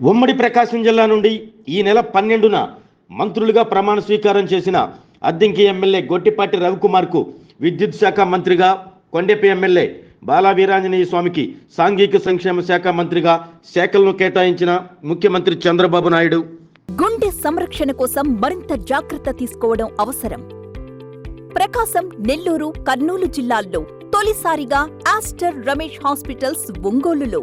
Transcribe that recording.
ఉమ్మడి ప్రకాశం జిల్లా నుండి ఈ నెల పన్నెండున మంత్రులుగా ప్రమాణ స్వీకారం చేసిన అద్దెంకి ఎమ్మెల్యే గొట్టిపాటి రవికుమార్కు విద్యుత్ శాఖ మంత్రిగా కొండెపి ఎమ్మెల్యే బాలా వీరాంజనేయ స్వామికి సాంఘిక సంక్షేమ శాఖ మంత్రిగా శాఖలను కేటాయించిన ముఖ్యమంత్రి చంద్రబాబు నాయుడు. గుండె సంరక్షణ కోసం మరింత జాగ్రత్త తీసుకోవడం అవసరం. ప్రకాశం నెల్లూరు కర్నూలు జిల్లాల్లో తొలిసారిగా ఆస్టర్ రమేష్ హాస్పిటల్స్ ఒంగోలులో.